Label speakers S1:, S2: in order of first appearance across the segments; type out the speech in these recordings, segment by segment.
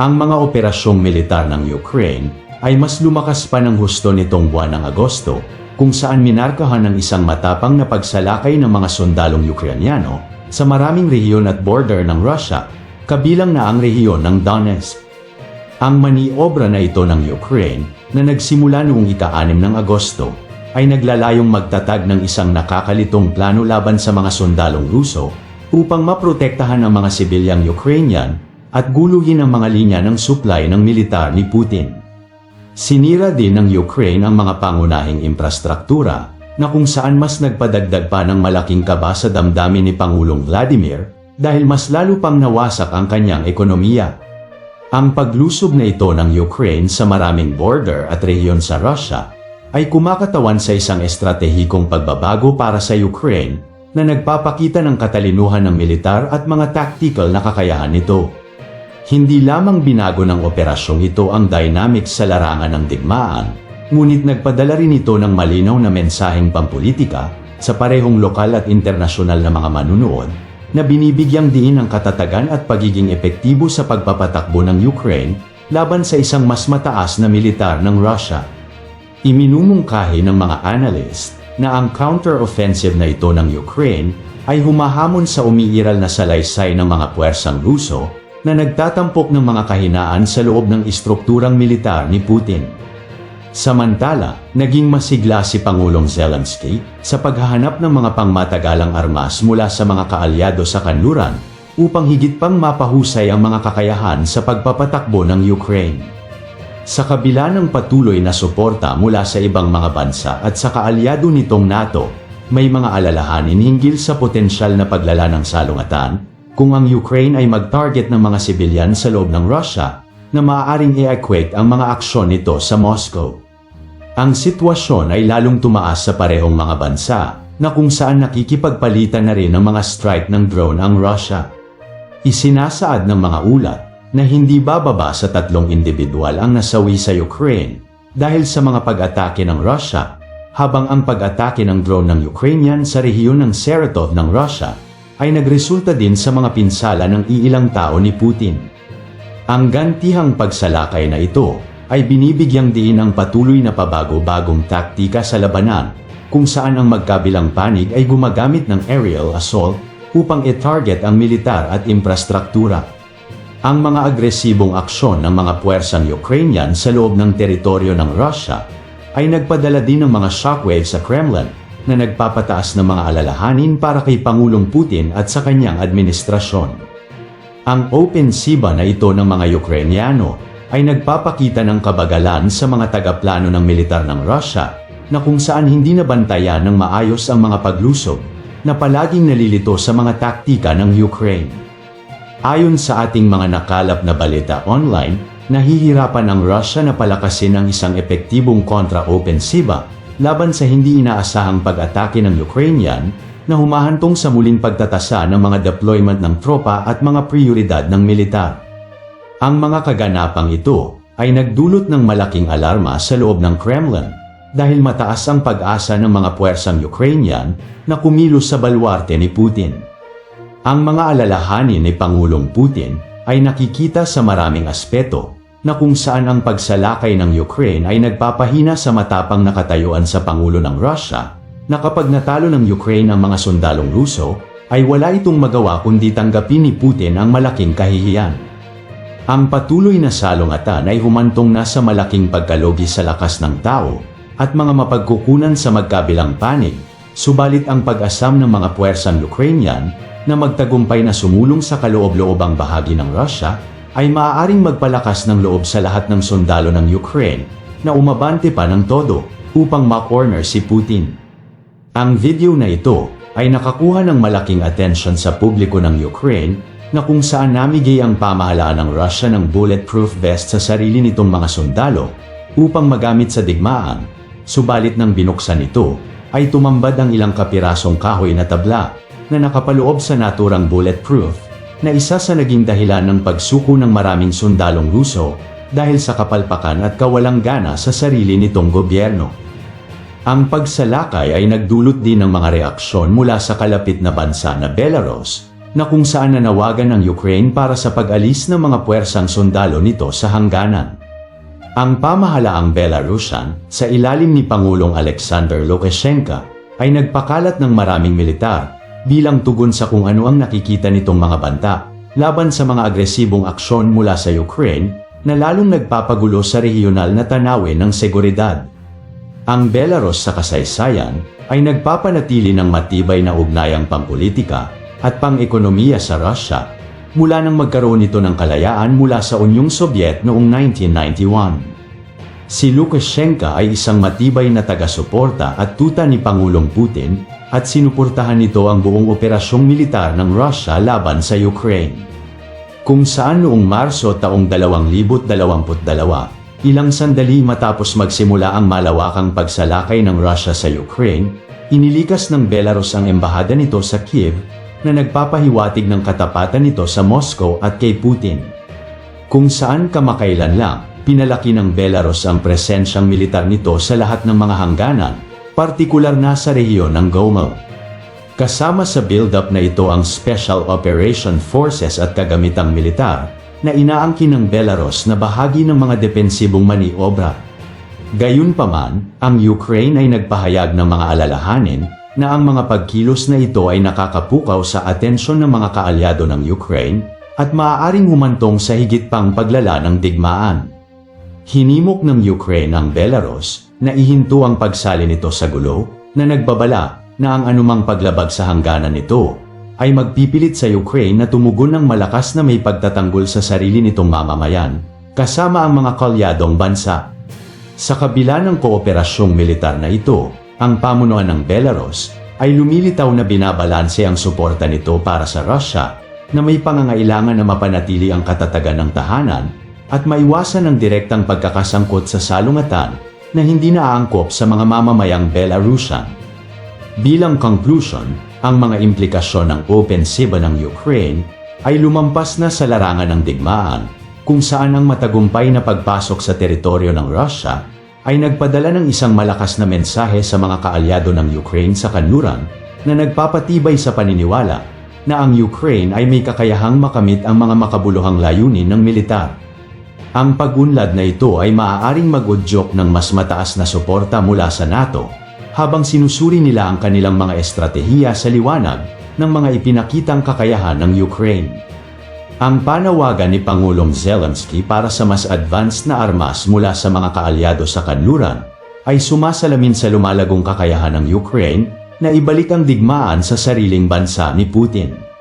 S1: Ang mga operasyong militar ng Ukraine ay mas lumakas pa ng husto nitong buwan ng Agosto kung saan minarkahan ng isang matapang na pagsalakay ng mga sundalong Ukrainyano sa maraming rehiyon at border ng Russia, kabilang na ang rehiyon ng Donetsk. Ang maniobra na ito ng Ukraine na nagsimula noong ika-6 ng Agosto ay naglalayong magtatag ng isang nakakalitong plano laban sa mga sundalong Ruso upang maprotektahan ang mga sibilyang Ukrainian at guluhin ang mga linya ng supply ng militar ni Putin. Sinira din ng Ukraine ang mga pangunahing infrastruktura na kung saan mas nagpadagdag pa ng malaking kaba sa damdamin ni Pangulong Vladimir dahil mas lalo pang nawasak ang kanyang ekonomiya. Ang paglusob na ito ng Ukraine sa maraming border at rehiyon sa Russia ay kumakatawan sa isang estratehikong pagbabago para sa Ukraine na nagpapakita ng katalinuhan ng militar at mga tactical na kakayahan nito. Hindi lamang binago ng operasyong ito ang dynamics sa larangan ng digmaan, ngunit nagpadala rin ito ng malinaw na mensaheng pampolitika sa parehong lokal at internasyonal na mga manunood na binibigyang diin ang katatagan at pagiging epektibo sa pagpapatakbo ng Ukraine laban sa isang mas mataas na militar ng Russia. Iminumungkahi ng mga analyst na ang counter-offensive na ito ng Ukraine ay humahamon sa umiiral na salaysay ng mga puwersang Ruso na nagtatampok ng mga kahinaan sa loob ng istrukturang militar ni Putin. Samantala, naging masigla si Pangulong Zelensky sa paghahanap ng mga pangmatagalang armas mula sa mga kaalyado sa kanluran upang higit pang mapahusay ang mga kakayahan sa pagpapatakbo ng Ukraine. Sa kabila ng patuloy na suporta mula sa ibang mga bansa at sa kaalyado nitong NATO, may mga alalahanin hinggil sa potensyal na paglala ng salungatan kung ang Ukraine ay mag-target ng mga sibilyan sa loob ng Russia na maaaring i-equate ang mga aksyon nito sa Moscow. Ang sitwasyon ay lalong tumaas sa parehong mga bansa na kung saan nakikipagpalitan na rin ng mga strike ng drone ang Russia. Isinasaad ng mga ulat na hindi bababa sa tatlong individual ang nasawi sa Ukraine dahil sa mga pag-atake ng Russia, habang ang pag-atake ng drone ng Ukrainian sa rehiyon ng Saratov ng Russia ay nagresulta din sa mga pinsala ng iilang tao ni Putin. Ang gantihang pagsalakay na ito ay binibigyang diin ang patuloy na pabago-bagong taktika sa labanan kung saan ang magkabilang panig ay gumagamit ng aerial assault upang i-target ang militar at infrastruktura. Ang mga agresibong aksyon ng mga puwersang Ukrainian sa loob ng teritoryo ng Russia ay nagpadala din ng mga shockwave sa Kremlin na nagpapataas ng mga alalahanin para kay Pangulong Putin at sa kanyang administrasyon. Ang opensiba na ito ng mga Ukrainiano ay nagpapakita ng kabagalan sa mga tagaplano ng militar ng Russia na kung saan hindi nabantayan ng maayos ang mga paglusob na palaging nalilito sa mga taktika ng Ukraine. Ayon sa ating mga nakalap na balita online, nahihirapan ang Russia na palakasin ang isang epektibong kontra-opensiba laban sa hindi inaasahang pag-atake ng Ukrainian na humahantong sa muling pagtatasa ng mga deployment ng tropa at mga prioridad ng militar. Ang mga kaganapang ito ay nagdulot ng malaking alarma sa loob ng Kremlin dahil mataas ang pag-asa ng mga puwersang Ukrainian na kumilos sa balwarte ni Putin. Ang mga alalahanin ni Pangulong Putin ay nakikita sa maraming aspeto na kung saan ang pagsalakay ng Ukraine ay nagpapahina sa matapang nakatayuan sa Pangulo ng Russia na kapag natalo ng Ukraine ang mga sundalong Ruso, ay wala itong magawa kundi tanggapin ni Putin ang malaking kahihiyan. Ang patuloy na salungatan ay humantong na sa malaking pagkalogi sa lakas ng tao at mga mapagkukunan sa magkabilang panig, subalit ang pag-asam ng mga puwersang Ukrainian na magtagumpay na sumulong sa kaloob-loobang bahagi ng Russia ay maaaring magpalakas ng loob sa lahat ng sundalo ng Ukraine na umabante pa ng todo upang ma-corner si Putin. Ang video na ito ay nakakuha ng malaking atensyon sa publiko ng Ukraine na kung saan namigay ang pamahalaan ng Russia ng bulletproof vest sa sarili nitong mga sundalo upang magamit sa digmaan, subalit nang binuksan ito ay tumambad ang ilang kapirasong kahoy na tabla na nakapaloob sa naturang bulletproof na isa sa naging dahilan ng pagsuko ng maraming sundalong Ruso dahil sa kapalpakan at kawalang gana sa sarili nitong gobyerno. Ang pagsalakay ay nagdulot din ng mga reaksyon mula sa kalapit na bansa na Belarus na kung saan nanawagan ng Ukraine para sa pag-alis ng mga puwersang sundalo nito sa hangganan. Ang pamahalaang Belarusian sa ilalim ni Pangulong Alexander Lukashenko ay nagpakalat ng maraming militar bilang tugon sa kung ano ang nakikita nitong mga banta laban sa mga agresibong aksyon mula sa Ukraine na lalong nagpapagulo sa regional na tanawin ng seguridad. Ang Belarus sa kasaysayan ay nagpapanatili ng matibay na ugnayang pampolitika at pang-ekonomiya sa Russia mula nang magkaroon ito ng kalayaan mula sa Unyong Sobyet noong 1991. Si Lukashenko ay isang matibay na taga-suporta at tuta ni Pangulong Putin at sinuportahan nito ang buong operasyong militar ng Russia laban sa Ukraine. Kung saan noong Marso taong 2022, ilang sandali matapos magsimula ang malawakang pagsalakay ng Russia sa Ukraine, inilikas ng Belarus ang embahada nito sa Kiev na nagpapahiwatig ng katapatan nito sa Moscow at kay Putin. Kung saan kamakailan lang, pinalaki ng Belarus ang presensyang militar nito sa lahat ng mga hangganan, partikular na sa rehiyon ng Gomel. Kasama sa build-up na ito ang Special Operation Forces at kagamitang militar na inaangkin ng Belarus na bahagi ng mga depensibong maniobra. Gayunpaman, ang Ukraine ay nagpahayag ng mga alalahanin na ang mga pagkilos na ito ay nakakapukaw sa atensyon ng mga kaalyado ng Ukraine at maaaring humantong sa higit pang paglala ng digmaan. Hinimok ng Ukraine ang Belarus na ihinto ang pagsali nito sa gulo na nagbabala na ang anumang paglabag sa hangganan nito ay magpipilit sa Ukraine na tumugon ng malakas na may pagtatanggol sa sarili nitong mamamayan kasama ang mga kalyadong bansa. Sa kabila ng kooperasyong militar na ito, ang pamunuan ng Belarus ay lumilitaw na binabalanse ang suporta nito para sa Russia na may pangangailangan na mapanatili ang katatagan ng tahanan at maiwasan ang direktang pagkakasangkot sa salungatan na hindi naaangkop sa mga mamamayang Belarusian. Bilang conclusion, ang mga implikasyon ng opensiba ng Ukraine ay lumampas na sa larangan ng digmaan kung saan ang matagumpay na pagpasok sa teritoryo ng Russia ay nagpadala ng isang malakas na mensahe sa mga kaalyado ng Ukraine sa kanluran na nagpapatibay sa paniniwala na ang Ukraine ay may kakayahang makamit ang mga makabuluhang layunin ng militar. Ang pagunlad na ito ay maaaring mag-udyok ng mas mataas na suporta mula sa NATO habang sinusuri nila ang kanilang mga estratehiya sa liwanag ng mga ipinakitang kakayahan ng Ukraine. Ang panawagan ni Pangulong Zelensky para sa mas advanced na armas mula sa mga kaalyado sa kanluran ay sumasalamin sa lumalagong kakayahan ng Ukraine na ibalik ang digmaan sa sariling bansa ni Putin.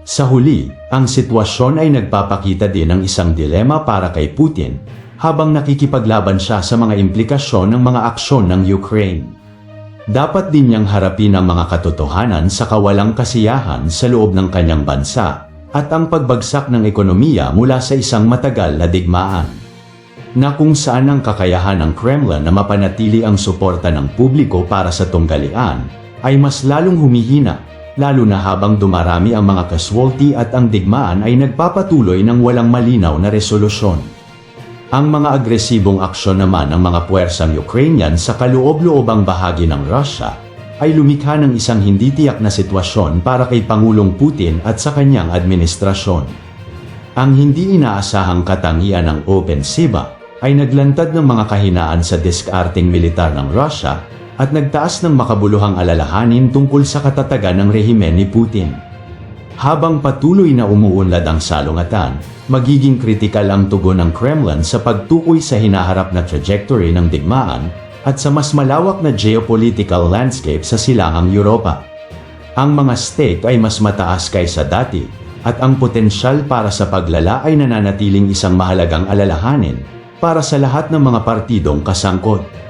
S1: Sa huli, ang sitwasyon ay nagpapakita din ng isang dilema para kay Putin habang nakikipaglaban siya sa mga implikasyon ng mga aksyon ng Ukraine. Dapat din niyang harapin ang mga katotohanan sa kawalang kasiyahan sa loob ng kanyang bansa at ang pagbagsak ng ekonomiya mula sa isang matagal na digmaan. Na kung saan ang kakayahan ng Kremlin na mapanatili ang suporta ng publiko para sa tunggalian ay mas lalong humihina, lalo na habang dumarami ang mga casualty at ang digmaan ay nagpapatuloy ng walang malinaw na resolusyon. Ang mga agresibong aksyon naman ng mga puwersang Ukrainian sa kaloob-loobang bahagi ng Russia ay lumikha ng isang hindi tiyak na sitwasyon para kay Pangulong Putin at sa kanyang administrasyon. Ang hindi inaasahang katangian ng opensiba ay naglantad ng mga kahinaan sa diskarting militar ng Russia at nagtaas ng makabuluhang alalahanin tungkol sa katatagan ng rehimen ni Putin. Habang patuloy na umuunlad ang salungatan, magiging kritikal ang tugon ng Kremlin sa pagtukoy sa hinaharap na trajectory ng digmaan at sa mas malawak na geopolitical landscape sa silangang Europa. Ang mga stake ay mas mataas kaysa dati at ang potensyal para sa paglala ay nananatiling isang mahalagang alalahanin para sa lahat ng mga partidong kasangkot.